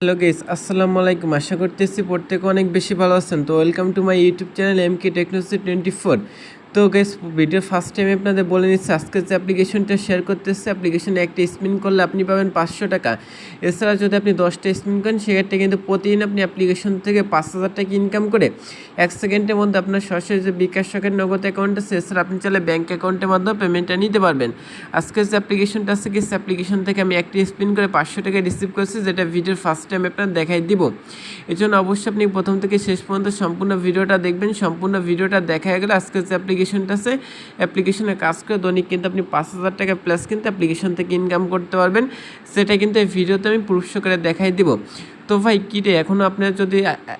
Hello guess আসসালামু আলাইকুম। আশা করতেছি প্রত্যেকে অনেক বেশি ভালো আছেন। তো welcome to my YouTube channel M K technology twenty four তো গেস ভিডিও ফার্স্ট টাইম আপনাদের বলে নিচ্ছি, আজকে যে অ্যাপ্লিকেশনটা শেয়ার করতেছে অ্যাপ্লিকেশনে একটা স্পিন করলে আপনি পাবেন পাঁচশো টাকা। এছাড়া যদি আপনি দশটা স্পিন করেন, সেক্ষেত্রে কিন্তু প্রতিদিন আপনি অ্যাপ্লিকেশন থেকে পাঁচ হাজার টাকা ইনকাম করে এক সেকেন্ডের মধ্যে আপনার সরাসরি যে বিকাশ শখের নগদ অ্যাকাউন্ট আছে, এছাড়া আপনি চাইলে ব্যাঙ্ক অ্যাকাউন্টের মাধ্যমে পেমেন্টটা নিতে পারবেন। আজকে যে অ্যাপ্লিকেশনটা আছে কি অ্যাপ্লিকেশন থেকে আমি একটি স্পিন করে পাঁচশো টাকা রিসিভ করছি, যেটা ভিডিওর ফার্স্ট টাইম আপনার দেখাই দিব। এই জন্য অবশ্যই আপনি প্রথম থেকে শেষ পর্যন্ত সম্পূর্ণ ভিডিওটা দেখবেন। সম্পূর্ণ ভিডিওটা দেখা গেলে আজকে যে অ্যাপ্লিকেশনটা আছে অ্যাপ্লিকেশনে কাজ করে দৈনিক কিন্তু আপনি পাঁচ হাজার টাকা প্লাস কিন্তু অ্যাপ্লিকেশন থেকে ইনকাম করতে পারবেন। সেটা কিন্তু এই ভিডিওতে আমি পুরুষ করে দেখাই দিব। তো ভাই, কী রে? এখনও আপনারা যদি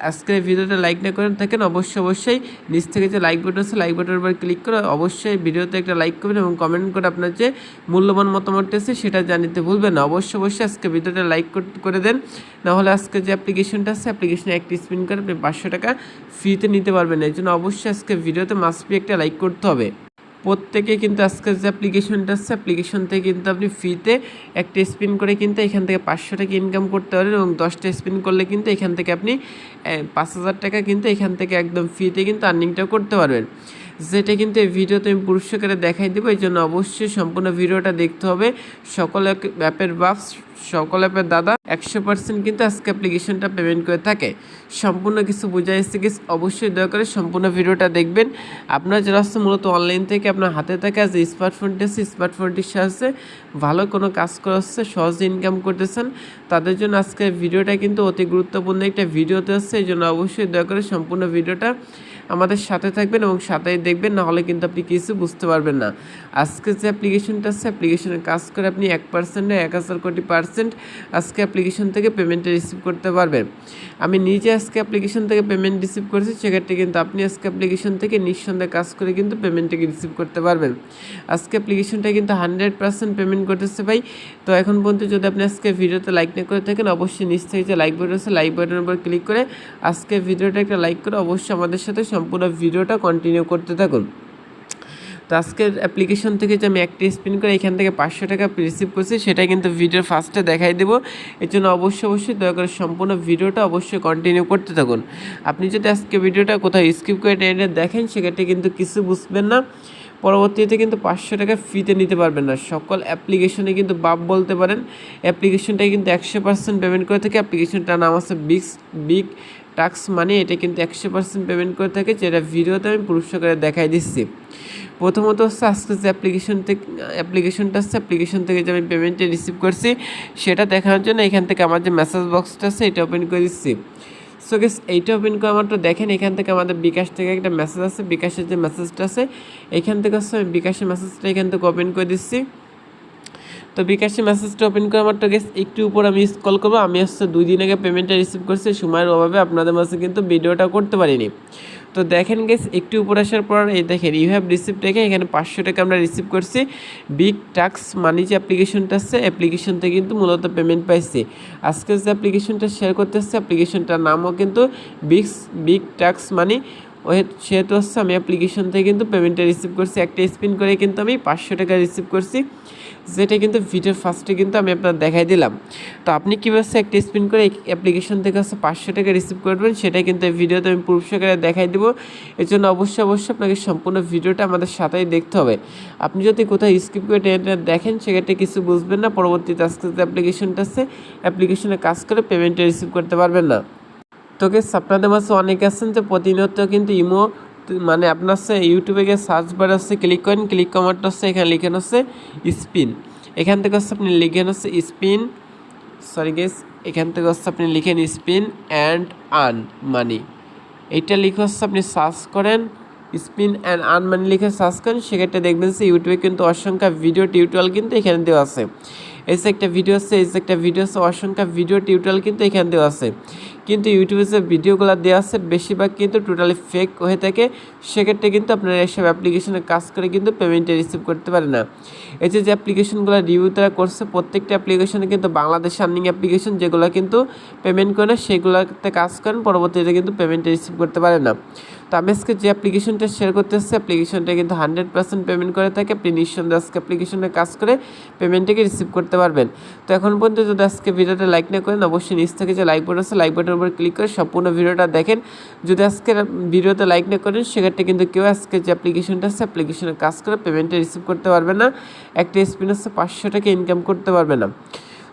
আজকের ভিডিওটা লাইক না করে থাকেন অবশ্যই অবশ্যই নিচ থেকে যে লাইক বাটন আছে লাইক বাটনের উপর ক্লিক করে অবশ্যই ভিডিওতে একটা লাইক করবেন এবং কমেন্ট করে আপনার যে মূল্যবান মতামত আছে, সেটা জানিতে ভুলবেন না। অবশ্যই অবশ্যই আজকে ভিডিওটা লাইক করে দেন। নাহলে আজকে যে অ্যাপ্লিকেশনটা আছে অ্যাপ্লিকেশনে একটি স্পিন করে আপনি পাঁচশো টাকা ফ্রিতে নিতে পারবেন এই জন্য অবশ্যই আজকে ভিডিওতে মাস্ট বি একটা লাইক করতে হবে। প্রত্যেকে কিন্তু আজকের যে অ্যাপ্লিকেশনটা আছে অ্যাপ্লিকেশন থেকে কিন্তু আপনি ফ্রিতে একটা স্পিন করে কিন্তু এখান থেকে পাঁচশো টাকা ইনকাম করতে পারেন এবং দশটা স্পিন করলে কিন্তু এখান থেকে আপনি পাঁচ হাজার টাকা কিন্তু এখান থেকে একদম ফ্রিতে কিন্তু আর্নিংটা করতে পারবেন। যেটা কিন্তু এই ভিডিওতে আমি পুরস্কারে দেখাই দেবো, এই জন্য অবশ্যই সম্পূর্ণ ভিডিওটা দেখতে হবে। সকল অ্যাপের বাপ সকল অ্যাপের দাদা একশো পার্সেন্ট কিন্তু আজকে অ্যাপ্লিকেশনটা পেমেন্ট করে থাকে। সম্পূর্ণ কিছু বোঝাই এসে গেছে অবশ্যই দয়া করে সম্পূর্ণ ভিডিওটা দেখবেন। আপনার যারা হচ্ছে মূলত অনলাইন থেকে আপনার হাতে থাকে যে স্মার্টফোনটি আছে স্মার্টফোনটির সাহায্যে ভালো কোনো কাজ করা হচ্ছে, সহজে ইনকাম করতেছেন, তাদের জন্য আজকের ভিডিওটা কিন্তু অতি গুরুত্বপূর্ণ একটা ভিডিওতে আসছে এই জন্য অবশ্যই দয়া করে সম্পূর্ণ ভিডিওটা আমাদের সাথে থাকবেন এবং সাথেই দেখবেন না হলে কিন্তু আপনি কিছু বুঝতে পারবেন না। আজকে যে অ্যাপ্লিকেশনটা আছে অ্যাপ্লিকেশনে কাজ করে আপনি এক পার্সেন্টে এক হাজার কোটি পার্সেন্ট আজকে অ্যাপ্লিকেশন থেকে পেমেন্টটা রিসিভ করতে পারবেন। আমি নিজে আজকে অ্যাপ্লিকেশন থেকে পেমেন্ট রিসিভ করেছি, সেক্ষেত্রে কিন্তু আপনি আজকে অ্যাপ্লিকেশন থেকে নিঃসন্দেহে কাজ করে কিন্তু পেমেন্টটাকে রিসিভ করতে পারবেন। আজকে অ্যাপ্লিকেশনটা কিন্তু হান্ড্রেড পার্সেন্ট পেমেন্ট করতেছে ভাই। তো এখন পর্যন্ত যদি আপনি আজকে ভিডিওতে লাইক না করে থাকেন, অবশ্যই থেকে যে লাইক বাটন আছে লাইক বাটনের উপর ক্লিক করে আজকে ভিডিওটা একটা লাইক করে অবশ্যই আমাদের সাথে সম্পূর্ণ ভিডিওটা কন্টিনিউ করতে থাকুন। তো আজকের অ্যাপ্লিকেশন থেকে যে আমি একটি স্পিন করে এখান থেকে পাঁচশো টাকা রিসিভ করছি, সেটা কিন্তু ভিডিওর ফার্স্টে দেখাই দেবো। এর জন্য অবশ্যই অবশ্যই দয়া করে সম্পূর্ণ ভিডিওটা অবশ্যই কন্টিনিউ করতে থাকুন। আপনি যদি আজকে ভিডিওটা কোথাও স্কিপ করে টেনে দেখেন, সেক্ষেত্রে কিন্তু কিছু বুঝবেন না। পরবর্তীতে কিন্তু পাঁচশো টাকা ফ্রিতে নিতে পারবেন না। সকল অ্যাপ্লিকেশনে কিন্তু বাপ বলতে পারেন। অ্যাপ্লিকেশনটা কিন্তু একশো পার্সেন্ট পেমেন্ট করে থাকে। অ্যাপ্লিকেশনটার নাম আছে বিগ বিগ টাক্স মানে এটা কিন্তু একশো পার্সেন্ট পেমেন্ট করে থাকে, যেটা ভিডিওতে আমি পুরস্কার করে দেখাই দিচ্ছি। প্রথমত হচ্ছে আজকে যে অ্যাপ্লিকেশন থেকে অ্যাপ্লিকেশনটা আছে অ্যাপ্লিকেশন থেকে যে আমি পেমেন্টটা রিসিভ করছি, সেটা দেখানোর জন্য এখান থেকে আমার যে মেসেজ বক্সটা আছে, এটা ওপেন করে দিচ্ছি। সো গেস এইটা ওপেন করে আমার তো দেখেন, এখান থেকে আমাদের বিকাশ থেকে একটা মেসেজ আছে, বিকাশের যে মেসেজটা আছে, এখান থেকে হচ্ছে আমি বিকাশের মেসেজটা এখান থেকে ওপেন করে দিচ্ছি। তো বিকাশের মেসেজটা ওপেন করা মাত্র গেস একটু উপর আমি কল করব। আমি হচ্ছে দুই দিন আগে পেমেন্টটা রিসিভ করছি, সময়ের অভাবে আপনাদের মাঝে কিন্তু ভিডিওটা করতে পারিনি। তো দেখেন গেস একটু উপর আসার পর, এই দেখেন ইউ হ্যাভ রিসিভ দেখে এখানে পাঁচশো টাকা আমরা রিসিভ করছি। বিগ টাক্স মানি যে অ্যাপ্লিকেশনটা আছে অ্যাপ্লিকেশনতে কিন্তু মূলত পেমেন্ট পাইছি। আজকে যে অ্যাপ্লিকেশনটা শেয়ার করতে আসছে অ্যাপ্লিকেশনটার নামও কিন্তু বিগ বিগ টাক্স মানি সেহেতু হচ্ছে আমি অ্যাপ্লিকেশন থেকে কিন্তু পেমেন্টটা রিসিভ করছি। একটা স্পিন করে কিন্তু আমি পাঁচশো টাকা রিসিভ করছি। যেটা কিন্তু ভিডিওর ফার্স্টে কিন্তু আমি আপনার দেখাই দিলাম। তো আপনি কীভাবে একটা স্পিন করে অ্যাপ্লিকেশন থেকে হচ্ছে পাঁচশো টাকা রিসিভ করবেন সেটা কিন্তু এই ভিডিওতে আমি পুরস্কারে দেখাই দেবো। এর জন্য অবশ্যই অবশ্যই আপনাকে সম্পূর্ণ ভিডিওটা আমাদের সাথেই দেখতে হবে। আপনি যদি কোথাও স্কিপ করে টেনে দেখেন, সেক্ষেত্রে কিছু বুঝবেন না, পরবর্তীতে আজকে যে অ্যাপ্লিকেশনটা আছে অ্যাপ্লিকেশনে কাজ করে পেমেন্টটা রিসিভ করতে পারবেন না। তোকে আপনাদের মাঝে অনেকে আছেন যে প্রতিনিয়ত কিন্তু ইমো মানে আপনার সে ইউটিউবে গিয়ে সার্চ বার হচ্ছে ক্লিক করেন ক্লিক কমারটা হচ্ছে এখানে লিখেন হচ্ছে স্পিন এখান থেকে হচ্ছে আপনি লিখেন হচ্ছে স্পিন সরি গেস এখান থেকে হচ্ছে আপনি লিখেন স্পিন অ্যান্ড আর্ন মানি এইটা লিখে হচ্ছে আপনি সার্চ করেন স্পিন অ্যান্ড আর্ন মানি লিখে সার্চ করেন, সেক্ষেত্রে দেখবেন যে ইউটিউবে কিন্তু অসংখ্য ভিডিও টিউটোরিয়াল কিন্তু এখানে দেওয়া আছে। এই যে একটা ভিডিও আছে, এই যে একটা ভিডিও আছে, অসংখ্য ভিডিও টিউটোরিয়াল কিন্তু এখানে দেওয়া আছে। কিন্তু ইউটিউবে যে ভিডিওগুলো দেওয়া আছে, বেশিরভাগ কিন্তু টোটালি ফেক হয়ে থাকে। সেক্ষেত্রে কিন্তু আপনারা এসব অ্যাপ্লিকেশনে কাজ করে কিন্তু পেমেন্টে রিসিভ করতে পারে না। এই যে যে অ্যাপ্লিকেশনগুলো রিভিউ তারা করছে, প্রত্যেকটা অ্যাপ্লিকেশনে কিন্তু বাংলাদেশ আর্নিং অ্যাপ্লিকেশন যেগুলো কিন্তু পেমেন্ট করে না, সেগুলোতে কাজ করেন, পরবর্তীতে কিন্তু পেমেন্টে রিসিভ করতে পারে না। তো আমি আজকে যে অ্যাপ্লিকেশনটা শেয়ার করতেছি, অ্যাপ্লিকেশনটা কিন্তু হান্ড্রেড পার্সেন্ট পেমেন্ট করে থাকে। আপনি নিঃসন্দেহে আজকে অ্যাপ্লিকেশনে কাজ করে পেমেন্টটাকে রিসিভ করতে পারবেন। তো এখন পর্যন্ত যদি আজকে ভিডিওটা লাইক না করেন, অবশ্যই নিচ থেকে যে লাইক বাটন আছে লাইক বাটনের উপর ক্লিক করে সম্পূর্ণ ভিডিওটা দেখেন। যদি আজকে ভিডিওতে লাইক না করেন, সেক্ষেত্রে কিন্তু কেউ আজকে যে অ্যাপ্লিকেশনটা আছে অ্যাপ্লিকেশনে কাজ করে পেমেন্টটা রিসিভ করতে পারবে না। একটা স্পিন হচ্ছে পাঁচশো টাকা ইনকাম করতে পারবে না।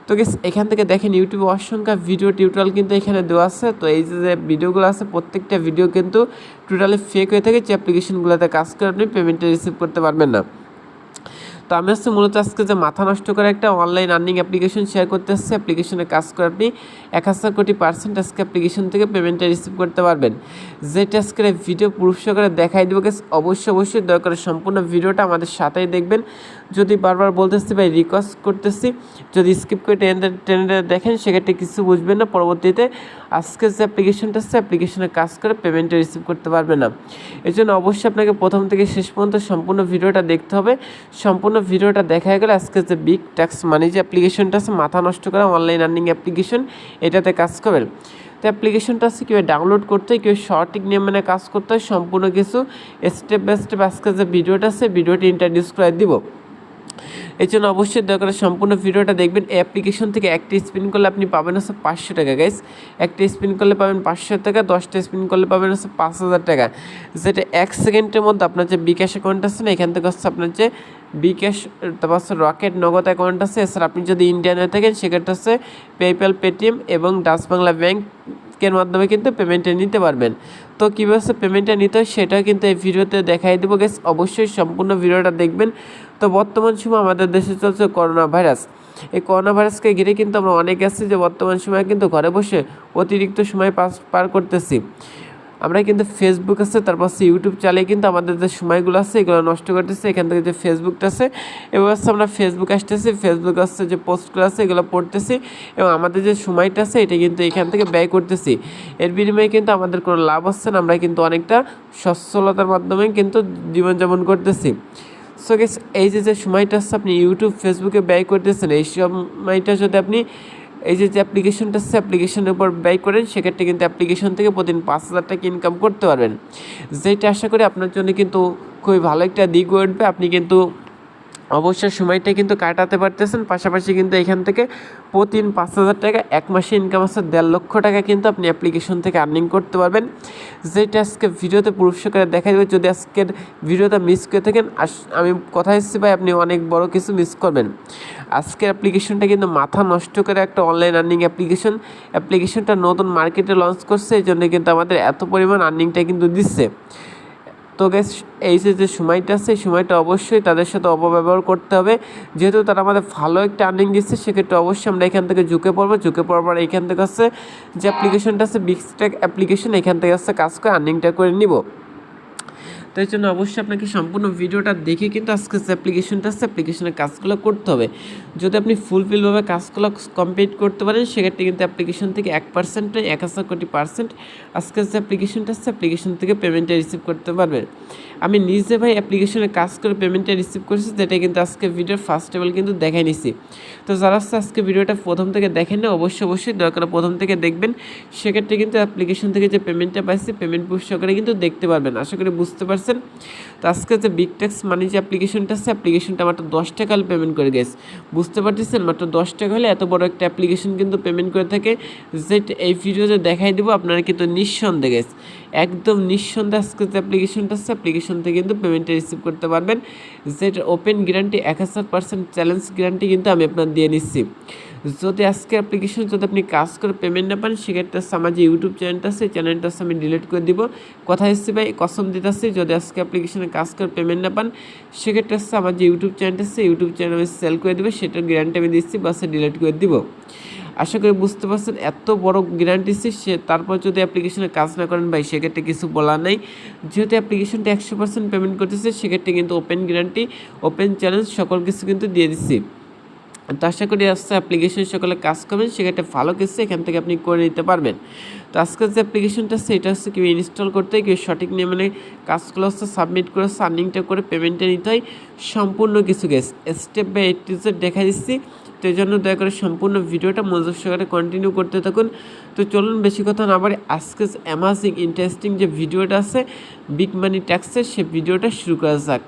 তো এখান থেকে দেখেন ইউটিউবে অসংখ্য ভিডিও টিউটোরিয়াল কিন্তু এখানে দেওয়া আছে। তো এই যে ভিডিওগুলো আছে, প্রত্যেকটা ভিডিও কিন্তু টোটালি ফেক হয়ে থাকে, যে অ্যাপ্লিকেশনগুলোতে কাজ করে আপনি পেমেন্টটা রিসিভ করতে পারবেন না। তো আমি হচ্ছে মূলত আজকে যে মাথা নষ্ট করে একটা অনলাইন আর্নিং অ্যাপ্লিকেশন শেয়ার করতে আসছে অ্যাপ্লিকেশনে কাজ করে আপনি এক হাজার কোটি পার্সেন্ট আজকে অ্যাপ্লিকেশন থেকে পেমেন্টটা রিসিভ করতে পারবেন। যেটা আজকের ভিডিও প্রুফ করে দেখাই দেবো গেছে অবশ্যই অবশ্যই দয়া করে সম্পূর্ণ ভিডিওটা আমাদের সাথেই দেখবেন। যদি বারবার বলতেছি ভাই রিকোয়েস্ট করতেছি, যদি স্কিপ করে টেনে দেখেন, সেক্ষেত্রে কিছু বুঝবেন না, পরবর্তীতে আজকে যে অ্যাপ্লিকেশনটা আছে অ্যাপ্লিকেশনে কাজ করে পেমেন্টটা রিসিভ করতে পারবে না। এই জন্য অবশ্যই আপনাকে প্রথম থেকে শেষ পর্যন্ত সম্পূর্ণ ভিডিওটা দেখতে হবে। সম্পূর্ণ ভিডিওটা দেখা গেলে আজকে যে বিগ ট্যাক্স মানি যে অ্যাপ্লিকেশনটা আছে, মাথা নষ্ট করা অনলাইন আর্নিং অ্যাপ্লিকেশন এটাতে কাজ করবেন। তো অ্যাপ্লিকেশনটা আছে, কীভাবে ডাউনলোড করতে হয়, কীভাবে সঠিক নিয়ম মেনে কাজ করতে হয়, সম্পূর্ণ কিছু স্টেপ বাই স্টেপ আজকে যে ভিডিওটা আছে ভিডিওটি ইন্ট্রোডিউস করে দিব। এই জন্য অবশ্যই দয়া করে সম্পূর্ণ ভিডিওটা দেখবেন। এই অ্যাপ্লিকেশন থেকে একটি স্পিন করলে আপনি পাবেন হচ্ছে পাঁচশো টাকা গাইস একটা স্পিন করলে পাবেন পাঁচশো টাকা, দশটা স্পিন করলে পাবেন হচ্ছে পাঁচ হাজার টাকা। যেটা এক সেকেন্ডের মধ্যে আপনার যে বিকাশ অ্যাকাউন্ট আছে না, এখান থেকে হচ্ছে আপনার যে বিকাশ, তারপর হচ্ছে রকেট নগদ অ্যাকাউন্ট আছে, এছাড়া আপনি যদি ইন্ডিয়ান হয়ে থাকেন, সেক্ষেত্রে হচ্ছে পেপ্যাল পেটিএম এবং ডাচ বাংলা ব্যাংক এর মাধ্যমে কিন্তু পেমেন্টটা নিতে পারবেন। তো কীভাবে পেমেন্টটা নিতে হয় সেটা কিন্তু এই ভিডিওতে দেখাই দেবো গেস অবশ্যই সম্পূর্ণ ভিডিওটা দেখবেন। তো বর্তমান সময় আমাদের দেশে চলছে করোনা ভাইরাস এই করোনা ভাইরাসকে ঘিরে কিন্তু আমরা অনেক আছি যে বর্তমান সময়ে কিন্তু ঘরে বসে অতিরিক্ত সময় পাস, পার করতেছি। আমরা কিন্তু ফেসবুক আছে, তারপর হচ্ছে ইউটিউব চালিয়ে কিন্তু আমাদের যে সময়গুলো আছে, এগুলো নষ্ট করতেছে। এখান থেকে যে ফেসবুকটা আছে, এবার হচ্ছে আমরা ফেসবুক আসতেছি ফেসবুক আসছে যে পোস্টগুলো আছে, এগুলো পড়তেছি এবং আমাদের যে সময়টা আছে, এটা কিন্তু এখান থেকে ব্যয় করতেছি। এর বিনিময়ে কিন্তু আমাদের কোনো লাভ হচ্ছে না, আমরা কিন্তু অনেকটা সচ্ছলতার মাধ্যমে কিন্তু জীবনযাপন করতেছি। সো গেস এই যে যে সময়টা আসছে আপনি ইউটিউব ফেসবুকে ব্যয় করতেছেন, এই সময়টা যদি আপনি এই যে যে অ্যাপ্লিকেশনটা আছে অ্যাপ্লিকেশনের উপর ব্যয় করেন, সেক্ষেত্রে কিন্তু অ্যাপ্লিকেশন থেকে প্রতিদিন পাঁচ হাজার টাকা ইনকাম করতে পারবেন। যেটা আশা করি আপনার জন্য কিন্তু খুবই ভালো একটা দিক উঠবে। আপনি কিন্তু অবশ্যই সময়টা কিন্তু কাটাতে পারতেছেন। পাশাপাশি কিন্তু এখান থেকে প্রতিদিন পাঁচ হাজার টাকা, এক মাসে ইনকাম আছে, দেড় লক্ষ টাকা কিন্তু আপনি অ্যাপ্লিকেশন থেকে আর্নিং করতে পারবেন। যেটা আজকে ভিডিওতে পুরুষ করে দেখা যাবে, যদি আজকের ভিডিওটা মিস করে থাকেন আমি কথা এসেছি ভাই, আপনি অনেক বড় কিছু মিস করবেন। আজকের অ্যাপ্লিকেশনটা কিন্তু মাথা নষ্ট করে একটা অনলাইন আর্নিং অ্যাপ্লিকেশন অ্যাপ্লিকেশনটা নতুন মার্কেটে লঞ্চ করছে, এই জন্য কিন্তু আমাদের এত পরিমাণ আর্নিংটা কিন্তু দিচ্ছে। তো গ্যাস এই যে যে সময়টা আছে সেই সময়টা অবশ্যই তাদের সাথে অপব্যবহার করতে হবে। যেহেতু তারা আমাদের ভালো একটা আর্নিং দিচ্ছে, সেক্ষেত্রে অবশ্যই আমরা এখান থেকে ঝুঁকে পড়ব। ঝুঁকে পড়বার এখান থেকে হচ্ছে যে অ্যাপ্লিকেশনটা আছে বিক্সটেক অ্যাপ্লিকেশন এখান থেকে হচ্ছে কাজ করে আর্নিংটা করে নিব। তো এই জন্য অবশ্যই আপনাকে সম্পূর্ণ ভিডিওটা দেখে কিন্তু আজকে যে অ্যাপ্লিকেশনটা আছে অ্যাপ্লিকেশনের কাজগুলো করতে হবে। যদি আপনি ফুলফিলভাবে কাজগুলো কমপ্লিট করতে পারেন, সেক্ষেত্রে কিন্তু অ্যাপ্লিকেশন থেকে এক পার্সেন্ট এক হাজার কোটি পার্সেন্ট আজকে যে অ্যাপ্লিকেশনটা আছে অ্যাপ্লিকেশন থেকে পেমেন্টটা রিসিভ করতে পারবেন। আমি নিজে ভাই অ্যাপ্লিকেশনে কাজ করে পেমেন্টটা রিসিভ করেছি যেটা কিন্তু আজকে ভিডিওর ফার্স্ট টেবল কিন্তু দেখাই নিছি। তো যারা আজকে ভিডিওটা প্রথম থেকে দেখেন না, অবশ্যই অবশ্যই দয়া করে প্রথম থেকে দেখবেন। সেক্ষেত্রে কিন্তু অ্যাপ্লিকেশন থেকে যে পেমেন্টটা পাইছি পেমেন্ট পুষ করে কিন্তু দেখতে পারবেন। আশা করি বুঝতে পারছেন। তো আজকে যে বিগ ট্যাক্স মানি যে অ্যাপ্লিকেশনটা আছে অ্যাপ্লিকেশনটা মাত্র দশ টাকা হলে পেমেন্ট করে গেছে। বুঝতে পারতেছেন? মাত্র দশ টাকা হলে এত বড় একটা অ্যাপ্লিকেশন কিন্তু পেমেন্ট করে থাকে। যে এই ভিডিওতে দেখাই দেবো, আপনারা কিন্তু নিঃসন্দেহে গেছে। একদম নিঃসন্দেহে আজকে যে অ্যাপ্লিকেশনটা আছে অ্যাপ্লিকেশন থেকে কিন্তু পেমেন্টটা রিসিভ করতে পারবেন। যেটা ওপেন গ্যারান্টি এক হাজার পার্সেন্ট চ্যালেঞ্জ গ্যারান্টি কিন্তু আমি আপনার দিয়ে নিচ্ছি। যদি আজকে অ্যাপ্লিকেশন যদি আপনি কাজ করে পেমেন্ট না পান, সেক্ষেত্রে আমার যে ইউটিউব চ্যানেলটা আছে চ্যানেলটা আমি ডিলিট করে দিব। কথা এসছি ভাই, কসম দিতেছি, যদি আজকে অ্যাপ্লিকেশনে কাজ করে পেমেন্ট না পান, সেক্ষেত্রে আমার যে ইউটিউব চ্যানেলটা আছে ইউটিউব চ্যানেল আমি সেল করে দেবো, সেটার গ্যারান্টি আমি দিচ্ছি, বা সে ডিলিট করে দিব। আশা করি বুঝতে পারছেন, এত বড় গ্যারান্টি সে তারপর যদি অ্যাপ্লিকেশনে কাজ না করেন, ভাই, সেক্ষেত্রে কিছু বলার নেই। যেহেতু অ্যাপ্লিকেশনটা একশো পার্সেন্ট পেমেন্ট করতেছে, সেক্ষেত্রে কিন্তু ওপেন গ্যারান্টি ওপেন চ্যালেঞ্জ সকল কিছু কিন্তু দিয়ে দিচ্ছি। তো আশা করি আসছে অ্যাপ্লিকেশন সকলে কাজ করবেন, সেক্ষেত্রে ভালো কিছু এখান থেকে আপনি করে নিতে পারবেন। তো আজকের যে অ্যাপ্লিকেশনটা আছে, এটা হচ্ছে কেউ ইনস্টল করতে, কেউ সঠিক নিয়ে মানে কাজগুলো হচ্ছে সাবমিট করে সার্নিংটা করে পেমেন্টটা নিতে হয়। সম্পূর্ণ কিছু গেস স্টেপ বাই স্টেপ দেখা দিচ্ছি। তো এই জন্য দয়া করে সম্পূর্ণ ভিডিওটা মনোযোগ সহকারে কন্টিনিউ করতে থাকুন। তো চলুন বেশি কথা না বাড়ি আজকে অ্যামাজিং ইন্টারেস্টিং যে ভিডিওটা আছে বিগ মানি ট্যাক্সের সে ভিডিওটা শুরু করা যাক।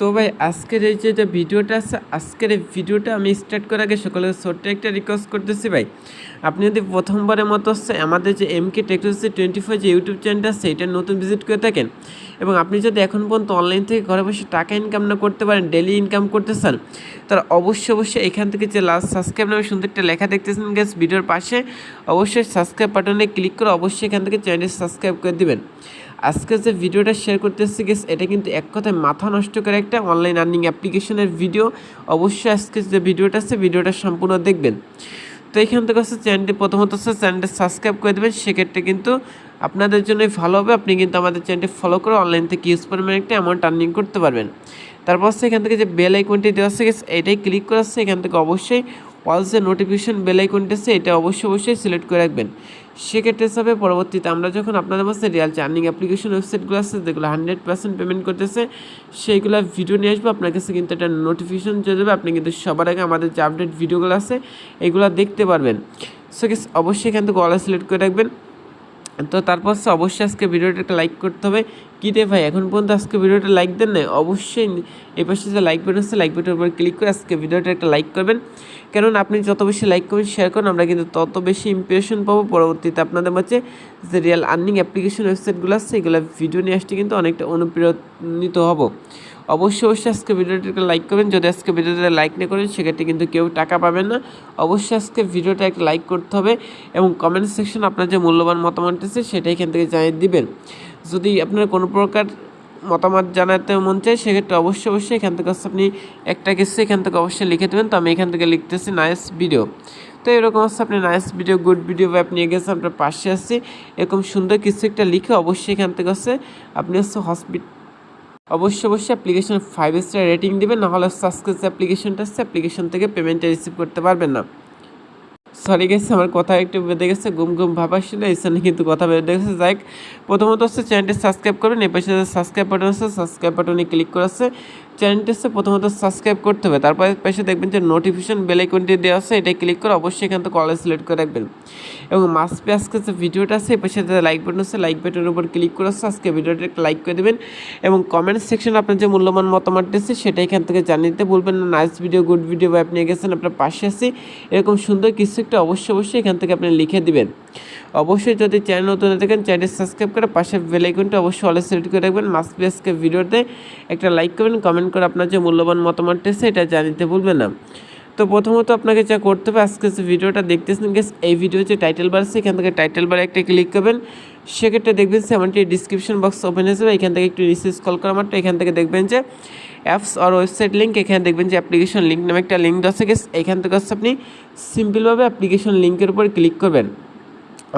তো ভাই, আজকের এই যে ভিডিওটা আছে, আজকের এই ভিডিওটা আমি স্টার্ট করার আগে সকলের ছোট্ট একটা রিকোয়েস্ট করতেছি ভাই। আপনি যদি প্রথমবারের মতো হচ্ছে আমাদের যে M K technology twenty four যে ইউটিউব চ্যানেলটা আছে, এটা নতুন ভিজিট করে থাকেন এবং আপনি যদি এখন পর্যন্ত অনলাইন থেকে ঘরে বসে টাকা ইনকাম না করতে পারেন ডেলি ইনকাম করতে চান, তাহলে অবশ্যই অবশ্যই এখান থেকে যে লাস্ট সাবস্ক্রাইব নামে সুন্দর একটা লেখা দেখতেছেন গ্যাস ভিডিওর পাশে। অবশ্যই সাবস্ক্রাইব বাটনে ক্লিক করে অবশ্যই এখান থেকে চ্যানেলটি সাবস্ক্রাইব করে দিবেন। আজকে যে ভিডিওটা শেয়ার করতেছি গেস এটা কিন্তু এক কথায় মাথা নষ্ট করে একটা অনলাইন আর্নিং অ্যাপ্লিকেশনের ভিডিও অবশ্যই আজকে যে ভিডিওটা আছে, ভিডিওটা সম্পূর্ণ দেখবেন। তো এখান থেকে হচ্ছে চ্যানেলটি প্রথমত হচ্ছে চ্যানেলটি সাবস্ক্রাইব করে দেবেন। সেক্ষেত্রে কিন্তু আপনাদের জন্যই ভালো হবে। আপনি কিন্তু আমাদের চ্যানেলটি ফলো করে অনলাইন থেকে ইউজ পরিমাণে একটা অ্যামাউন্ট আর্নিং করতে পারবেন। তারপর হচ্ছে এখান থেকে যে বেল আইকনটি দেওয়া আছে এটাই ক্লিক করে আসছে এখান থেকে অবশ্যই অল যে নোটিফিকেশন বেল আইকনটি আছে, এটা অবশ্যই অবশ্যই সিলেক্ট করে রাখবেন। সেক্ষেত্রে হিসাবে পরবর্তীতে আমরা যখন আপনাদের মধ্যে রিয়াল চার্নিং অ্যাপ্লিকেশন ওয়েবসাইটগুলো আছে, যেগুলো হান্ড্রেড পার্সেন্ট পেমেন্ট করতেছে, সেইগুলো ভিডিও নিয়ে আসব। আপনার কাছে কিন্তু একটা নোটিফিকেশন চলে যাবে। আপনি কিন্তু সবার আগে আমাদের যে আপডেট ভিডিওগুলো আছে, এগুলো দেখতে পারবেন। সো অবশ্যই এখান থেকে অলা সিলেক্ট করে রাখবেন। তো তারপর সে অবশ্যই আজকে ভিডিওটাকে লাইক করতে হবে। কী রে ভাই, এখন পর্যন্ত আজকে ভিডিওটা লাইক দেন না অবশ্যই এই পাশে যে লাইক বাটন আছে লাইক বাটনের উপর ক্লিক করে আজকে ভিডিওটা একটা লাইক করবেন। কেননা আপনি যত বেশি লাইক করবেন শেয়ার করেন, আমরা কিন্তু তত বেশি ইমপ্রেশন পাবো। পরবর্তীতে আপনাদের মাঝে যে রিয়েল আর্নিং অ্যাপ্লিকেশন ওয়েবসাইটগুলো আছে, এগুলো ভিডিও নিয়ে আসতে কিন্তু অনেকটা অনুপ্রেরণিত হব। অবশ্যই অবশ্যই আজকে ভিডিওটাকে লাইক করবেন। যদি আজকে ভিডিওটা লাইক না করেন, সেক্ষেত্রে কিন্তু কেউ টাকা পাবেন না। অবশ্যই আজকে ভিডিওটা একটা লাইক করতে হবে এবং কমেন্ট সেকশন আপনার যে মূল্যবান মতামত আছে, সেটা এখান থেকে জানিয়ে দিবেন। যদি আপনার কোনো প্রকার মতামত জানাতে মন চায়, সেক্ষেত্রে অবশ্যই অবশ্যই এখান থেকে আপনি একটা কিছু এখান থেকে অবশ্যই লিখে দেবেন। তো আমি এখান থেকে লিখতেছি নাইস ভিডিও তো এরকম হচ্ছে আপনি নাইস ভিডিও গুড ভিডিও বা আপনি গেছেন আপনার পাশে আসছি এরকম সুন্দর কিছু একটা লিখে অবশ্যই এখান থেকে হচ্ছে আপনি হচ্ছে হসপিটাল অবশ্যই অবশ্যই অ্যাপ্লিকেশন ফাইভ স্টার রেটিং দেবেন, নাহলে সাবস্ক্রাইব অ্যাপ্লিকেশনটা আছে অ্যাপ্লিকেশন থেকে পেমেন্টটা রিসিভ করতে পারবেন না। সরি গেছে আমার কথা একটু বেঁধে গেছে, গুম গুম ভাব আসছিল, এই সামনে কিন্তু কথা বেঁধে গেছে। যাই প্রথমত হচ্ছে চ্যানেলটি সাবস্ক্রাইব করবেন এই পাশে সাবস্ক্রাইব বাটন আছে সাবস্ক্রাইব বাটনে ক্লিক করে আছে। চ্যানেলটি হচ্ছে প্রথমত সাবস্ক্রাইব করতে হবে, তারপরে পাশে দেখবেন যে নোটিফিকেশন বেল আইকনটি দেওয়া আছে এটা ক্লিক করে অবশ্যই এখান থেকে কলেজ সিলেক্ট করে রাখবেন। এবং মাস্ট পে আজকে যে ভিডিওটা আছে, এই পাশে লাইক বাটন আছে লাইক বাটনের উপর ক্লিক করে আছে আজকে ভিডিওটা লাইক করে দেবেন। এবং কমেন্ট সেকশনে আপনার যে মূল্যবান মতামত আছে, সেটা এখান থেকে জানিয়ে দিতে বলবেন না। নাইস ভিডিও গুড ভিডিও বা আপনি গেছেন, আপনার পাশে আছি। এরকম সুন্দর কিছু একটা অবশ্যই অবশ্যই এখান থেকে আপনি লিখে দিবেন। অবশ্যই যদি চ্যানেল নতুন হয়ে থাকেন চ্যানেল সাবস্ক্রাইব করে পাশে বেল আইকনটা অবশ্যই অলে সিলেক্ট করে রাখবেন। মাস্ট বি আজকে ভিডিওতে একটা লাইক করবেন কমেন্ট করে আপনার যে মূল্যবান মতামতটা আছে এটা জানিতে ভুলবেন না। তো প্রথমত আপনাকে যা করতে হবে, আজকে যে ভিডিওটা দেখতেছেন গেস এই ভিডিও যে টাইটেল বার আছে, এখান থেকে টাইটেল বারে একটা ক্লিক করবেন। সেক্ষেত্রে দেখবেন যে এমনটি ডিসক্রিপশন বক্স ওপেন হয়ে যাবে। এখান থেকে একটু নিচে স্কল করা মাত্র, এখান থেকে দেখবেন যে অ্যাপস আর ওয়েবসাইট লিঙ্ক এখানে দেখবেন যে অ্যাপ্লিকেশন লিঙ্ক নামে একটা লিঙ্ক আছে গেস এখান থেকে হচ্ছে আপনি সিম্পলভাবে অ্যাপ্লিকেশন লিঙ্কের উপর ক্লিক করবেন।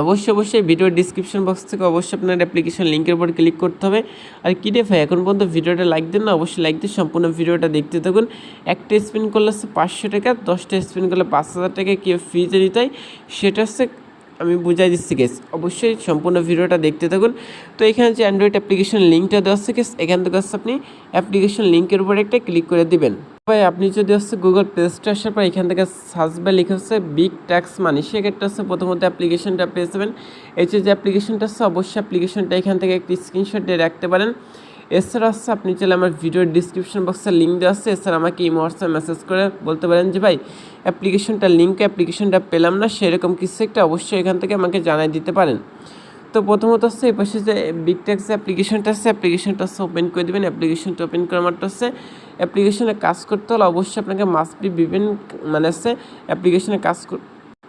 অবশ্যই অবশ্যই ভিডিওর ডিসক্রিপশন বক্স থেকে অবশ্যই আপনার অ্যাপ্লিকেশন লিঙ্কের উপর ক্লিক করতে হবে। আর কী রে এখন পর্যন্ত ভিডিওটা লাইক দেন না, অবশ্যই লাইক দিয়ে সম্পূর্ণ ভিডিওটা দেখতে থাকুন। একটা স্পিন করলে হচ্ছে পাঁচশো টাকা, দশটা স্পিন করলে পাঁচ হাজার টাকা কী ফ্রিজে নিতে হয় সেটা হচ্ছে আমি বুঝাই দিচ্ছি গেস অবশ্যই সম্পূর্ণ ভিডিওটা দেখতে থাকুন। তো এখানে যে অ্যান্ড্রয়েড অ্যাপ্লিকেশন লিঙ্কটা দেওয়া আছে গেস এখান থেকে হচ্ছে আপনি অ্যাপ্লিকেশন লিঙ্কের উপর একটা ক্লিক করে দিবেন। ভাই, আপনি যদি হচ্ছে গুগল প্লে স্টোর আসার পর এখান থেকে সার্চ বা লিখে হচ্ছে বিগ ট্যাক্স মানি সেক্ষেত্রে হচ্ছে প্রথমত অ্যাপ্লিকেশনটা পেয়ে যাবেন। এই যে অ্যাপ্লিকেশনটা আছে, অবশ্যই অ্যাপ্লিকেশনটা এখান থেকে একটি স্ক্রিনশট দিয়ে রাখতে পারেন। এছাড়া হচ্ছে আপনি চাইলে আমার ভিডিওর ডিসক্রিপশন বক্সে লিঙ্ক দেওয়া আছে। এছাড়া আমাকে ইমো হোয়াটসঅ্যাপ মেসেজ করে বলতে পারেন যে, ভাই অ্যাপ্লিকেশনটা লিঙ্ক অ্যাপ্লিকেশনটা পেলাম না। সেরকম কিছু একটা অবশ্যই এখান থেকে আমাকে জানাই দিতে পারেন। তো প্রথমত হচ্ছে এই পাশে যে বিগ ট্যাক্স অ্যাপ্লিকেশনটা আছে অ্যাপ্লিকেশনটা হচ্ছে ওপেন করে দেবেন। অ্যাপ্লিকেশনটা ওপেন করার মাত্র হচ্ছে অ্যাপ্লিকেশনে কাজ করতে হলে অবশ্যই আপনাকে মাস্ট বি বিভিন্ন মানে হচ্ছে অ্যাপ্লিকেশনে কাজ কর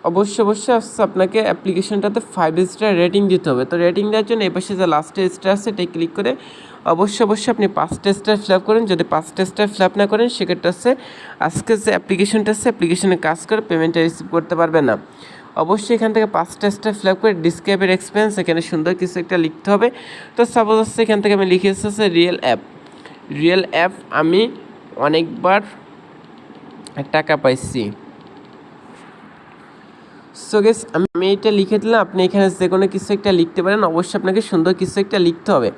অবশ্যই অবশ্যই আসছে আপনাকে অ্যাপ্লিকেশনটাতে ফাইভ স্টার রেটিং দিতে হবে। তো রেটিং দেওয়ার জন্য এই পাশে যে লাস্টে স্টার আছে এটাই ক্লিক করে অবশ্যই অবশ্যই আপনি পাঁচটা স্টার ফিল আপ করেন। যদি পাঁচটা স্টার ফিল আপ না করেন, সেক্ষেত্রে হচ্ছে আজকে যে অ্যাপ্লিকেশনটা আছে, অ্যাপ্লিকেশনে কাজ করে পেমেন্টটা রিসিভ করতে পারবে না। অবশ্যই এখান থেকে পাঁচটা স্টার ফিল আপ করে ডিসক্রাইবের এক্সপিরিয়েন্স এখানে সুন্দর কিছু একটা লিখতে হবে। তো সাপোজ হচ্ছে এখান থেকে আমি লিখে এসেছে রিয়েল অ্যাপ রিয়েল অ্যাপ আমি অনেকবার টাকা পাইছি। সো গেস আমি এটা লিখে দিলাম। আপনি এখানে যে কোনো কিছু একটা লিখতে পারেন। অবশ্যই আপনাকে সুন্দর কিছু একটা লিখতে হবে।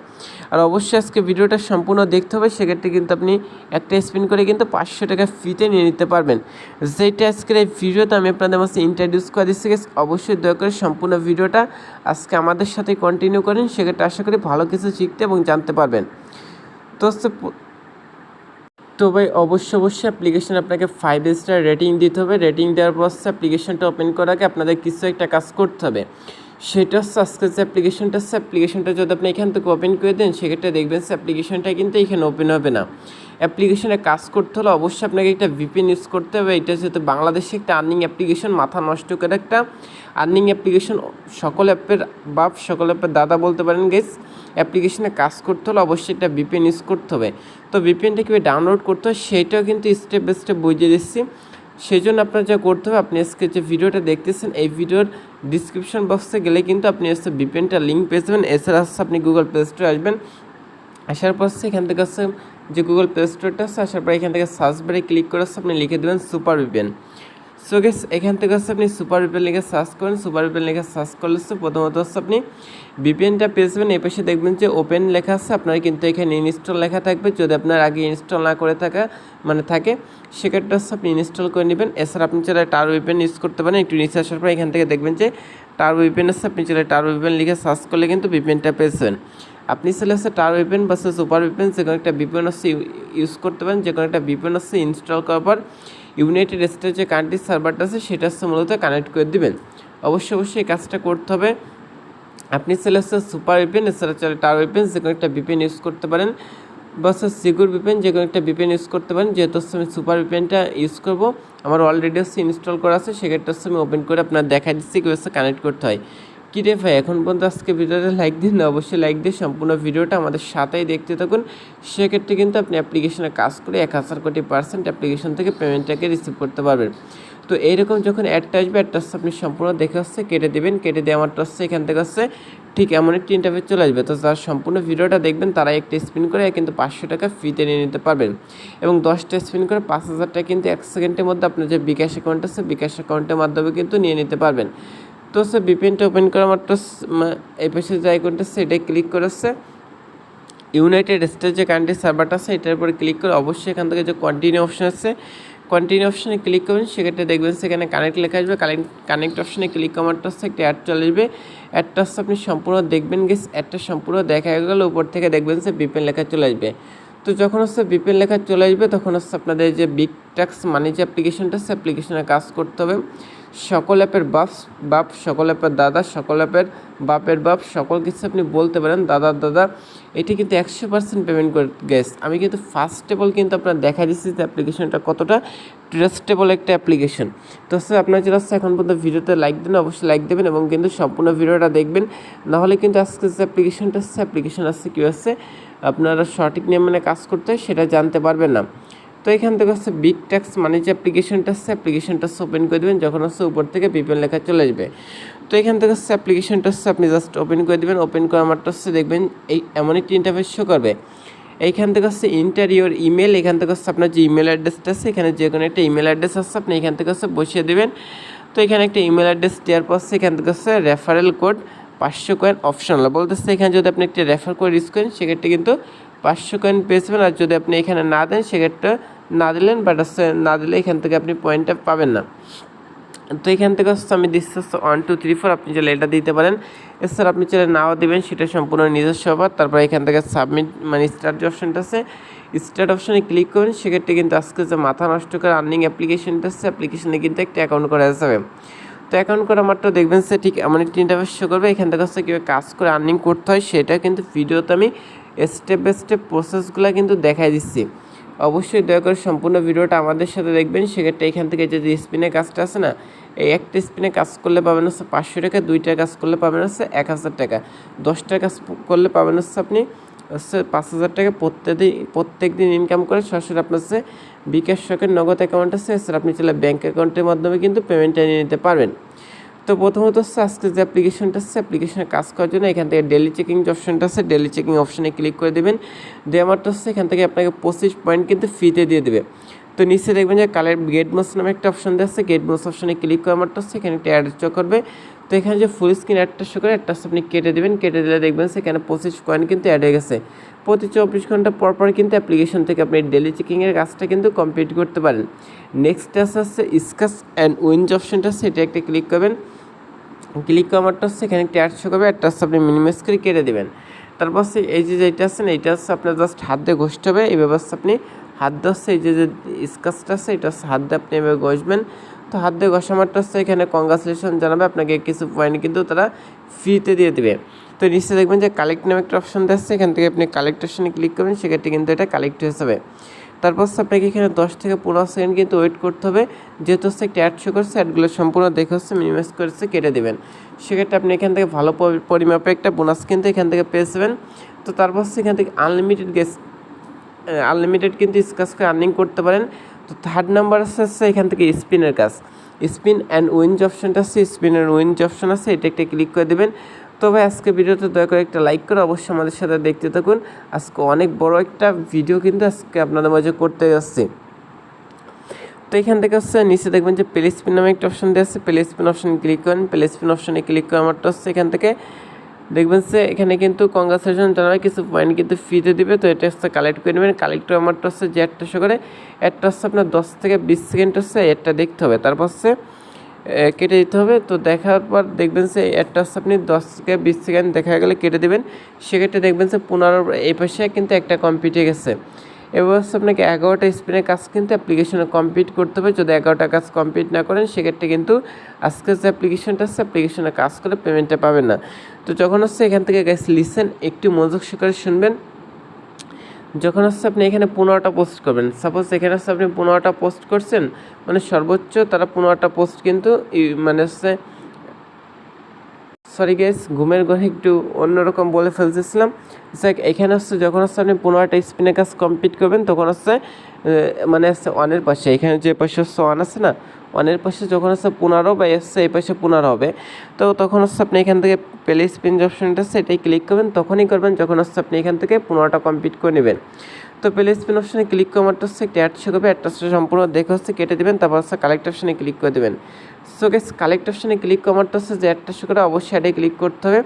আর অবশ্যই আজকে ভিডিওটা সম্পূর্ণ দেখতে হবে। সেক্ষেত্রে কিন্তু আপনি একটা স্পিন করে কিন্তু পাঁচশো টাকা ফ্রিতে নিয়ে নিতে পারবেন। যেটা আজকের এই ভিডিওতে আমি আপনাদের মাঝে ইন্ট্রোডিউস করে দিচ্ছি গেস অবশ্যই দয়া করে সম্পূর্ণ ভিডিওটা আজকে আমাদের সাথে কন্টিনিউ করেন। সেক্ষেত্রে আশা করি ভালো কিছু শিখতে এবং জানতে পারবেন। তো হচ্ছে তো ভাই অবশ্যই অবশ্যই অ্যাপ্লিকেশন আপনাকে ফাইভ স্টার রেটিং দিতে হবে। রেটিং দেওয়ার পর হচ্ছে অ্যাপ্লিকেশনটা ওপেন করার আগে আপনাদের কিছু একটা কাজ করতে হবে। সেটা হচ্ছে আজকে যে অ্যাপ্লিকেশনটা আছে অ্যাপ্লিকেশনটা যদি আপনি এখান থেকে ওপেন করে দেন, সেক্ষেত্রে দেখবেন সে অ্যাপ্লিকেশনটা কিন্তু এখানে ওপেন হবে না। অ্যাপ্লিকেশনে কাজ করতে হলে অবশ্যই আপনাকে একটা ভিপিএন ইউজ করতে হবে। এটা যেহেতু বাংলাদেশে একটা আর্নিং অ্যাপ্লিকেশন মাথা নষ্ট করে একটা আর্নিং অ্যাপ্লিকেশন সকল অ্যাপের বাপ, সকল অ্যাপের দাদা বলতে পারেন গেস অ্যাপ্লিকেশনে কাজ করতে হলে অবশ্যই একটা ভিপিএন ইউজ করতে হবে। তো ভিপিএনটা কীভাবে ডাউনলোড করতে হয় সেটাও কিন্তু স্টেপ বাই স্টেপ বুঝিয়ে দিচ্ছি। সেই জন্য আপনার যা করতে হবে, আপনি আজকে যে ভিডিওটা দেখতেছেন, এই ভিডিওর ডিসক্রিপশন বক্সে গেলে কিন্তু আপনি হচ্ছে ভিপিএনটা লিঙ্ক পেয়ে যাবেন। এছাড়া হচ্ছে আপনি গুগল প্লে স্টোরে আসবেন। আসার পর এখান থেকে হচ্ছে যে গুগল প্লে স্টোরটা আছে, আসার পর এখান থেকে সার্চ বারে ক্লিক করে আপনি লিখে দেবেন সুপার ভিপিএন সো গেস এখান থেকে হচ্ছে আপনি সুপার ভিপিএন লিখে সার্চ করেন। সুপার ভিপিএন লিখে সার্চ করলে হচ্ছে প্রথমত হচ্ছে আপনি ভিপিএনটা পেয়ে যাবেন। এই পাশে দেখবেন যে ওপেন লেখা আছে। আপনার কিন্তু এখানে ইনস্টল লেখা থাকবে। যদি আপনার আগে ইনস্টল না করে থাকা মানে থাকে, সেক্ষেত্রে হচ্ছে আপনি ইনস্টল করে নেবেন। এছাড়া আপনি চাইলে টার ভিপিএন ইউজ করতে পারেন। একটু নিচে আসার পর এখান থেকে দেখবেন যে টার ভিপিএন আছে। আপনি চাইলে টার ভিপিএন লিখে সার্চ করলে কিন্তু ভিপিএনটা পেয়েছেন আপনি চাইলে হচ্ছে টার ভিপিএন বা সুপার ভিপিএন যে কোনো একটা ভিপিএন হচ্ছে ইউজ করতে পারেন। যে কোনো একটা ভিপিএন হচ্ছে ইনস্টল করার পর ইউনাইটেড স্টেটের যে কান্ট্রির সার্ভারটা আছে, সেটা হচ্ছে মূলত কানেক্ট করে দেবেন। অবশ্যই অবশ্যই এই কাজটা করতে হবে। আপনি চাইলে সুপার ভিপিএন এছাড়া চাইলে টার ভিপিএন যে কোনো একটা ভিপিএন ইউজ করতে পারেন। বা হচ্ছে সিকিউর ভিপিএন যে কোনো একটা ভিপিএন ইউজ করতে পারেন। যেহেতু হচ্ছে আমি সুপার ভিপিএনটা ইউজ করব, আমার অলরেডি হচ্ছে ইনস্টল করা আছে। সেক্ষেত্রে হচ্ছে আমি ওপেন করে আপনার দেখা দিচ্ছি কী হচ্ছে কানেক্ট করতে হয়। কী রে ভাই, এখন পর্যন্ত আজকে ভিডিওটা লাইক দিন না, অবশ্যই লাইক দিয়ে সম্পূর্ণ ভিডিওটা আমাদের সাথেই দেখতে থাকুন। সেক্ষেত্রে কিন্তু আপনি অ্যাপ্লিকেশনে কাজ করে এক হাজার কোটি পার্সেন্ট অ্যাপ্লিকেশন থেকে পেমেন্টটাকে রিসিভ করতে পারবেন। তো এইরকম যখন অ্যাডটা আসবে অ্যাডটা আপনি সম্পূর্ণ দেখে হচ্ছে কেটে দেবেন, কেটে দিয়ে আমারটা হচ্ছে এখান থেকে হচ্ছে ঠিক এমন একটি ইন্টারভিউ চলে আসবে। তো যারা সম্পূর্ণ ভিডিওটা দেখবেন তারা একটা স্পিন করে কিন্তু পাঁচশো টাকা ফ্রিতে নিয়ে নিতে পারবেন। এবং দশটা স্পিন করে পাঁচ হাজার টাকা কিন্তু এক সেকেন্ডের মধ্যে আপনার যে বিকাশ অ্যাকাউন্ট আছে, বিকাশ অ্যাকাউন্টের মাধ্যমে কিন্তু নিয়ে নিতে পারবেন। তো হচ্ছে বিপিএনটা ওপেন করা মাত্র স- এই পাশে যে আইকনটা আছে ক্লিক করেছে। ইউনাইটেড স্টেটস যে কান্ট্রি সার্ভারটা আছে, এটার উপরে ক্লিক করে অবশ্যই এখান থেকে যে কন্টিনিউ অপশন আছে কন্টিনিউ অপশনে ক্লিক করবেন, সেক্ষেত্রে দেখবেন সেখানে কানেক্ট লেখা আসবে কানেক্ট কানেক্ট অপশনে ক্লিক করারটা হচ্ছে একটা অ্যাড চলে আসবে। অ্যাডটা হচ্ছে আপনি সম্পূর্ণ দেখবেন গেস অ্যাডটা সম্পূর্ণ দেখা গেলে, উপর থেকে দেখবেন যে বিপিএন লেখা চলে আসবে। তো যখন হচ্ছে বিপিএন লেখা চলে আসবে, তখন হচ্ছে আপনাদের যে বিগ ট্যাক্স মানি যে অ্যাপ্লিকেশনটা আছে অ্যাপ্লিকেশনে কাজ করতে হবে। সকল অ্যাপের বাপ বাপ, সকল অ্যাপের দাদা, সকল অ্যাপের বাপের বাপ, সকল কিছু আপনি বলতে পারেন দাদার দাদা। এটি কিন্তু একশো পার্সেন্ট পেমেন্ট করে গেস আমি কিন্তু ফার্স্ট অফ অল কিন্তু আপনার দেখা দিচ্ছি যে অ্যাপ্লিকেশনটা কতটা ট্রাস্টেবল একটা অ্যাপ্লিকেশন তো হচ্ছে আপনার যেটা হচ্ছে এখন পর্যন্ত ভিডিওতে লাইক দেন অবশ্যই লাইক দেবেন এবং কিন্তু সম্পূর্ণ ভিডিওটা দেখবেন। নাহলে কিন্তু আজকে যে অ্যাপ্লিকেশনটা আছে অ্যাপ্লিকেশন আসছে কী আছে আপনারা সঠিক নিয়ম মানে কাজ করতে হয়, সেটা জানতে পারবেন না। তো এখান থেকে হচ্ছে বিগ ট্যাক্স মানে যে অ্যাপ্লিকেশনটা আছে অ্যাপ্লিকেশনটা ওপেন করে দেবেন, যখন হচ্ছে উপর থেকে বিপিএল লেখা চলে আসবে। তো এখান থেকে হচ্ছে অ্যাপ্লিকেশনটা হচ্ছে আপনি জাস্ট ওপেন করে দেবেন ওপেন করে আমারটা হচ্ছে দেখবেন এই এমন একটি ইন্টারফেস শো করবে। এইখান থেকে হচ্ছে ইন্টারিওর ইমেল এখান থেকে হচ্ছে আপনার যে ইমেল অ্যাড্রেসটা আছে, এখানে যে কোনো একটা ইমেল অ্যাড্রেস আছে, আপনি এখান থেকে হচ্ছে বসিয়ে দেবেন। তো এখানে একটা ইমেল অ্যাড্রেস দেওয়ার পর এখান থেকে হচ্ছে রেফারেল কোড পাঁচশো কয়েন অপশনাল বলতেছে এখানে যদি আপনি একটা রেফার করে ইউজ করেন, সেক্ষেত্রে কিন্তু পাঁচশো কয়েন পেয়ে যাবেন। আর যদি আপনি এখানে না দেন, সেক্ষেত্রে না দিলেন বাট না দিলে এখান থেকে আপনি পয়েন্টটা পাবেন না। তো এখান থেকে হচ্ছে আমি দিচ্ছি হচ্ছে ওয়ান টু থ্রি ফোর আপনি চাইলে এটা দিতে পারেন। এছাড়া আপনি চাইলে নাও দেবেন, সেটা সম্পূর্ণ নিজস্ব ব্যাপার। তারপর এখান থেকে সাবমিট মানে স্টার্ট যে অপশনটা আছে স্টার্ট অপশানে ক্লিক করবেন সেক্ষেত্রে কিন্তু আজকে যে মাথা নষ্ট করে আর্নিং অ্যাপ্লিকেশনটা আছে অ্যাপ্লিকেশনে কিন্তু একটা অ্যাকাউন্ট করা যাবে। তো অ্যাকাউন্ট করা মাত্র দেখবেন সে ঠিক এমন একটি ইন্টারফেস শো করবে, এখান থেকে হচ্ছে কীভাবে কাজ করে আর্নিং করতে হয় সেটা কিন্তু ভিডিওতে আমি স্টেপ বাই স্টেপ প্রসেসগুলো কিন্তু দেখাই দিচ্ছি। অবশ্যই দয়া করে সম্পূর্ণ ভিডিওটা আমাদের সাথে দেখবেন, সেক্ষেত্রে এখান থেকে যে স্পিনে কাজটা আছে না, এই একটা স্পিনে কাজ করলে পাবেন হচ্ছে পাঁচশো টাকা, দুইটা কাজ করলে পাবেন হচ্ছে এক হাজার টাকা, দশটা কাজ করলে পাবেন হচ্ছে আপনি হচ্ছে পাঁচ হাজার টাকা প্রত্যেক দিন প্রত্যেক দিন ইনকাম করে সরাসরি আপনার হচ্ছে বিকাশ শখের নগদ অ্যাকাউন্ট আছে। এছাড়া আপনি চাইলে ব্যাঙ্ক অ্যাকাউন্টের মাধ্যমে কিন্তু পেমেন্টটা নিয়ে নিতে পারবেন। তো প্রথমত হচ্ছে আজকে যে অ্যাপ্লিকেশনটা আছে অ্যাপ্লিকেশনে কাজ করার জন্য এখান থেকে ডেলি চেকিং যে অপশনটা আছে ডেলি চেকিং অপশনে ক্লিক করে দেবেন। দেওয়া মাত্র হচ্ছে এখান থেকে আপনাকে পঁচিশ পয়েন্ট কিন্তু ফ্রিতে দিয়ে দেবে। তো নিচে দেখবেন যে কালার গেট মোস নামে একটা অপশন দেওয়া আছে। গেট মোস অপশনে ক্লিক করা মাত্র হচ্ছে এখানে একটা অ্যাড করবে। তো এখানে যে ফুল স্ক্রিন অ্যাডটা শো করে একটা আপনি কেটে দেবেন, কেটে দিলে দেখবেন সেখানে পঁচিশ কয়েন কিন্তু অ্যাড হয়ে গেছে। প্রতি চব্বিশ ঘণ্টা পর পর কিন্তু অ্যাপ্লিকেশন থেকে আপনি ডেলি চেকিংয়ের কাজটা কিন্তু কমপ্লিট করতে পারেন। নেক্সট আছে হচ্ছে স্কাস অ্যান্ড উইন্স অপশনটা সেটা একটা ক্লিক করবেন। ক্লিক করা মাত্র এখানে একটা অ্যাড শো করবে হচ্ছে আপনি মিনিমাইজ করে কেটে দেবেন। তারপর হচ্ছে এই যে যেটা আছে এটা হচ্ছে আপনার জাস্ট হাত দিয়ে ঘষতে হবে। এই ব্যবস্থা আপনি হাত দিয়ে এই যে যে স্কাচটা আছে, এটা হাত দিয়ে আপনি এভাবে ঘষবেন। তো হাত দিয়ে ঘষা হচ্ছে, এখানে কংগ্রাচুলেশন জানাবে আপনাকে কিছু পয়েন্ট কিন্তু তারা ফ্রিতে দিয়ে দেবে। তো নিশ্চয়ই দেখবেন যে কালেক্ট নামে একটা অপশন দিচ্ছে এখান থেকে আপনি কালেক্ট অপশনে ক্লিক করবেন, সেক্ষেত্রে কিন্তু এটা কালেক্ট হয়ে যাবে। তারপর আপনাকে এখানে দশ থেকে পনেরো সেকেন্ড কিন্তু ওয়েট করতে হবে, যেহেতু হচ্ছে একটা অ্যাড শো করছে অ্যাডগুলো সম্পূর্ণ দেখে হচ্ছে মিনিমাইজ করেছে কেটে দেবেন। সেক্ষেত্রে আপনি এখান থেকে ভালো পরিমাপে একটা বোনাস কিন্তু এখান থেকে পেয়ে যাবেন। তো তারপর হচ্ছে এখান থেকে আনলিমিটেড গেস আনলিমিটেড কিন্তু স্কাচ করে আর্নিং করতে পারেন। তো থার্ড নাম্বার হচ্ছে এখান থেকে স্পিনের কাজ। স্পিন অ্যান্ড উইঞ্জ অপশনটা আছে স্পিন অ্যান্ড উইঞ্জ অপশন আছে, এটা একটা ক্লিক করে দেবেন। তবে আজকে ভিডিওতে দয়া করে একটা লাইক করে অবশ্যই আমাদের সাথে দেখতে থাকুন। আজকে অনেক বড় একটা ভিডিও কিন্তু আজকে আপনাদের মাঝে করতে যাচ্ছি। তো এখান থেকে হচ্ছে নিচে দেখবেন যে প্লে স্পিন নামে একটা অপশন দেওয়া আছে। প্লে স্পিন অপশনে ক্লিক করেন। প্লে স্পিন অপশনে ক্লিক করে আমারটা হচ্ছে এখান থেকে দেখবেন সে এখানে কিন্তু কংগ্রাচুলেশন জানাবে কিছু পয়েন্ট কিন্তু ফ্রিতে দিবে, তো এটা হচ্ছে কালেক্ট করে নেবেন। কালেক্ট আমারটা হচ্ছে যে একটা শো করে একটা হচ্ছে আপনার দশ থেকে বিশ সেকেন্ড হচ্ছে একটা দেখতে হবে। তারপর হচ্ছে কেটে দিতে হবে। তো দেখার পর দেখবেন সে একটা হচ্ছে আপনি দশ থেকে বিশ সেকেন্ড দেখা গেলে কেটে দেবেন। সেক্ষেত্রে দেখবেন সে পুনরায় এই পাশে কিন্তু একটা কম্পিটে গেছে। এবার আপনাকে এগারোটা স্পিনের কাজ কিন্তু অ্যাপ্লিকেশনে কমপ্লিট করতে হবে। যদি এগারোটা কাজ কমপ্লিট না করেন, সেক্ষেত্রে কিন্তু আজকের যে অ্যাপ্লিকেশনটা আছে অ্যাপ্লিকেশনে কাজ করে পেমেন্টটা পাবেন না। তো যখন হচ্ছে এখান থেকে গ্যাস লিসেন একটু মনোযোগ সহকারে শুনবেন। যখন হচ্ছে আপনি এখানে পনেরোটা পোস্ট করবেন সাপোজ এখানে হচ্ছে আপনি পনেরোটা পোস্ট করছেন মানে সর্বোচ্চ তারা পনেরোটা পোস্ট কিন্তু মানে হচ্ছে সরি গেস ঘুমের ঘরে একটু অন্যরকম বলে ফেলতেছিলাম। যাক এখানে হচ্ছে যখন হচ্ছে আপনি পনেরোটা স্পিনের কাজ কমপ্লিট করবেন, তখন হচ্ছে মানে হচ্ছে অনের পাশে, এখানে যে পাশে হচ্ছে অন আছে না অনের পাশে যখন হচ্ছে পনেরো বা এসছে এই পাশে পনেরো হবে। তো তখন হচ্ছে আপনি এখান থেকে প্লে স্পিন যে অপশনটা আছে এটাই ক্লিক করবেন, তখনই করবেন যখন হচ্ছে আপনি এখান থেকে পনেরোটা কমপ্লিট করে নেবেন। তো প্লে স্পিন অপশনে ক্লিক করে মাত্র হচ্ছে একটা অ্যাড শো করবে অ্যাডটা সম্পূর্ণ দেখে হচ্ছে কেটে দেবেন, তারপর হচ্ছে কালেক্ট অপশনে ক্লিক করে দেবেন। সো গেস কালেক্ট অপশনে ক্লিক মাত্র হচ্ছে যে অ্যাডটা শো করে অবশ্যই অ্যাডে ক্লিক করতে হবে।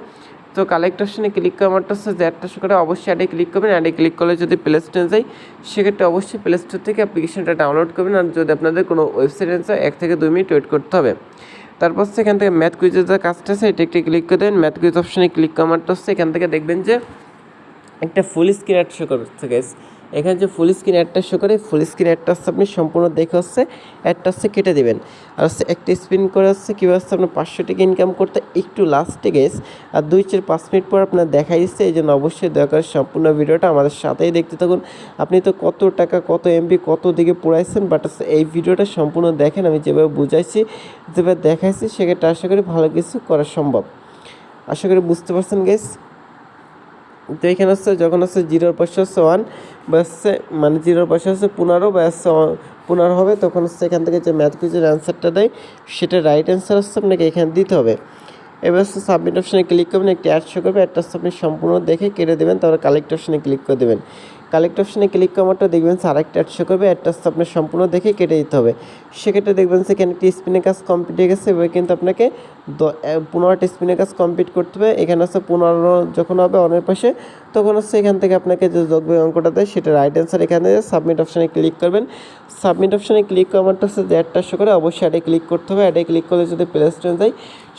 তো কালেক্ট অপশনে ক্লিক মাত্র হচ্ছে যে অ্যাডটা শো করে অবশ্যই অ্যাডে ক্লিক করবেন। অ্যাডে ক্লিক করলে যদি প্লে স্টোরে যাই সেক্ষেত্রে অবশ্যই প্লে স্টোর থেকে অ্যাপ্লিকেশনটা ডাউনলোড করবেন। আর যদি আপনাদের কোনো ওয়েবসাইট আছে এক থেকে দুই মিনিট ওয়েট করতে হবে। তারপর সেখান থেকে ম্যাথ কুইজের যে কাজটা আছে, এটা একটি ক্লিক করে দেবেন ম্যাথ কুইজ অপশনে ক্লিক মাত্র হচ্ছে এখান থেকে দেখবেন যে একটা ফুল স্ক্রিন অ্যাড শো করছে গাইস এখানে যে ফুল স্ক্রিন অ্যাডটা শো করে ফুল স্ক্রিন অ্যাডটা হচ্ছে আপনি সম্পূর্ণ দেখে হচ্ছে অ্যাডটা হচ্ছে কেটে দেবেন। আর হচ্ছে একটা স্পিন করে হচ্ছে কীভাবে হচ্ছে আপনার পাঁচশো টাকা ইনকাম করতে একটু লাস্টে গেস আর দুই চার পাঁচ মিনিট পর আপনার দেখাই দিচ্ছে, এই জন্য অবশ্যই দরকার সম্পূর্ণ ভিডিওটা আমাদের সাথেই দেখতে থাকুন। আপনি তো কত টাকা, কত এমবি কত দিকে পড়াইছেন বাট এই ভিডিওটা সম্পূর্ণ দেখেন, আমি যেভাবে বুঝাইছি, যেভাবে দেখাইছি, সেক্ষেত্রে আশা করি ভালো কিছু করা সম্ভব। আশা করি বুঝতে পারছেন গেস তো এখানে হচ্ছে, যখন হচ্ছে জিরোর পাশে হচ্ছে ওয়ান বা মানে জিরোর পাশে হচ্ছে পনেরো, বা হচ্ছে পনেরো হবে, তখন হচ্ছে এখান থেকে যে ম্যাথ কুইজের অ্যান্সারটা দেয়, সেটা রাইট অ্যান্সার হচ্ছে আপনাকে এখানে দিতে হবে। এবার হচ্ছে সাবমিট অপশানে ক্লিক করবেন, একটি অ্যাড শো করবে অ্যাডটা হচ্ছে আপনি সম্পূর্ণ দেখে কেটে দেবেন, তারপরে কালেক্ট অপশানে ক্লিক করে দেবেন। কালেক্ট অপশানে ক্লিক করাটা দেখবেন স্যার আরেকটা অ্যাড শো করবে অ্যাডটা আপনার সম্পূর্ণ দেখে কেটে দিতে হবে। সেক্ষেত্রে দেখবেন সেখানে একটি স্পিনের কাজ কমপ্লিট হয়ে গেছে, এবার কিন্তু আপনাকে পনেরোটা স্পিনের কাজ কমপ্লিট করতে হবে। এখানে হচ্ছে পনেরো যখন হবে অনের পাশে, তখন হচ্ছে এখান থেকে আপনাকে যে যোগবে অঙ্কটা দেয়, সেটা রাইট অ্যান্সার এখানে সাবমিট অপশানে ক্লিক করবেন। সাবমিট অপশানে ক্লিক করাটা হচ্ছে যে অ্যাডটা শো করে, অবশ্যই অ্যাডে ক্লিক করতে হবে। অ্যাডে ক্লিক করলে যদি প্লে স্টোরে যাই,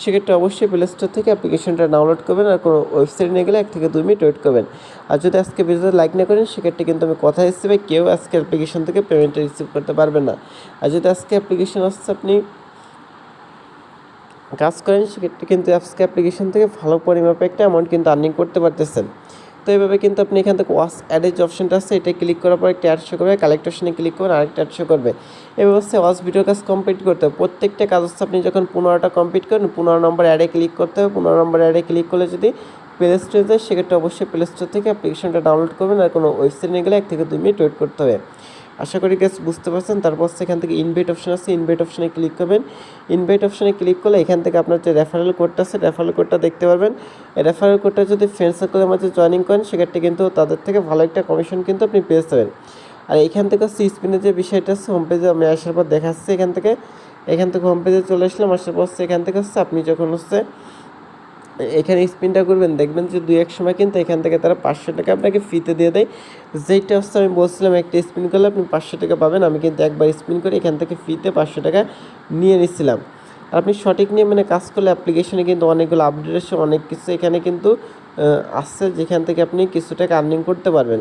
সেক্ষেত্রে অবশ্যই প্লে স্টোর থেকে অ্যাপ্লিকেশনটা ডাউনলোড করবেন আর কোনো ওয়েবসাইট নিয়ে গেলে এক থেকে দুই মিনিট ওয়েট করবেন। আর যদি আজকে ভিডিওতে লাইক না করেন সেক্ষেত্রে কিন্তু আমি কথা হিসেবে কেউ আজকে অ্যাপ্লিকেশন থেকে পেমেন্টটা রিসিভ করতে পারবে না। আর যদি আজকে অ্যাপ্লিকেশন আসছে, আপনি কাজ করেন, সেক্ষেত্রে কিন্তু আজকে অ্যাপ্লিকেশন থেকে ভালো পরিমাপে একটা অ্যামাউন্ট কিন্তু আর্নিং করতে পারতেছেন। তো এইভাবে কিন্তু আপনি এখান থেকে ওয়াশ অ্যাডের যে অপশনটা আছে, এটা ক্লিক করার পর একটা অ্যাড শো করবে কালেক্ট অপশনে ক্লিক করবেন আরেকটা অ্যাড শো করবে। এবার হচ্ছে ওয়াশ ভিডিও কাজ কমপ্লিট করতে হবে। প্রত্যেকটা কাজ হচ্ছে আপনি যখন পনেরোটা কমপ্লিট করেন, পনেরো নম্বর অ্যাডে ক্লিক করতে হবে। পনেরো নম্বর অ্যাডে ক্লিক করলে যদি প্লে স্টোরে যায় সেক্ষেত্রে অবশ্যই প্লে স্টোর থেকে অ্যাপ্লিকেশনটা ডাউনলোড করবেন আর কোনো ওয়েবসাইট নিয়ে গেলে এক থেকে দুই মিনিট ওয়েট করতে হবে। আশা করি গ্যাস বুঝতে পারছেন। তারপর সেখান থেকে ইনভাইট অপশন আছে। ইনভাইট অপশনে ক্লিক করবেন। ইনভাইট অপশনে ক্লিক করলে এখান থেকে আপনার যে রেফারেল কোডটা আছে রেফারেল কোডটা দেখতে পারবেন। রেফারেল কোডটা যদি ফ্রেন্ড সার্কেলের মাঝে জয়েনিং করেন, সেক্ষেত্রে কিন্তু তাদের থেকে ভালো একটা কমিশন কিন্তু আপনি পেয়ে যাবেন। আর এখান থেকে হচ্ছে স্পিনের যে বিষয়টা হচ্ছে হোম পেজে আমি আসার পর দেখাচ্ছি এখান থেকে। এখান থেকে হোম পেজে চলে আসলাম। আসার পর এখান থেকে হচ্ছে আপনি যখন হচ্ছে এখানে স্পিনটা করবেন, দেখবেন যে দুই এক সময় কিন্তু এখান থেকে তারা পাঁচশো টাকা আপনাকে ফিতে দিয়ে দেয়। যেইটা হচ্ছে আমি বলছিলাম, একটা স্পিন করলে আপনি পাঁচশো টাকা পাবেন। আমি কিন্তু একবার স্পিন করে এখান থেকে ফিতে পাঁচশো টাকা নিয়ে নিছিলাম। আর আপনি সঠিক নিয়ে মানে কাজ করলে অ্যাপ্লিকেশনে কিন্তু অনেকগুলো আপডেট আসে, অনেক কিছু এখানে কিন্তু আসছে যেখান থেকে আপনি কিছু টাকা আর্নিং করতে পারবেন।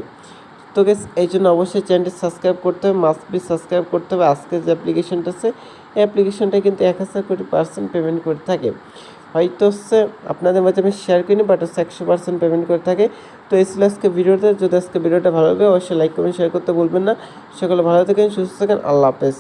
তো গেস এই জন্য অবশ্যই চ্যানেলটি সাবস্ক্রাইব করতে হবে মাস্ট বি সাবস্ক্রাইব করতে হবে। আজকে যে অ্যাপ্লিকেশনটা আছে, এই অ্যাপ্লিকেশনটা কিন্তু এক হাজার কোটি পার্সেন্ট পেমেন্ট করে থাকে। হয়তো হচ্ছে আপনাদের মাঝে আমি শেয়ার করিনি বাট হচ্ছে একশো পার্সেন্ট পেমেন্ট করে থাকে। তো এই আজকে ভিডিওতে যদি আজকে ভিডিওটা ভালো লাগে, অবশ্যই লাইক কমেন্ট শেয়ার করতে বলবেন না। সকলে ভালো থাকেন, সুস্থ থাকেন। আল্লাহ হাফেজ।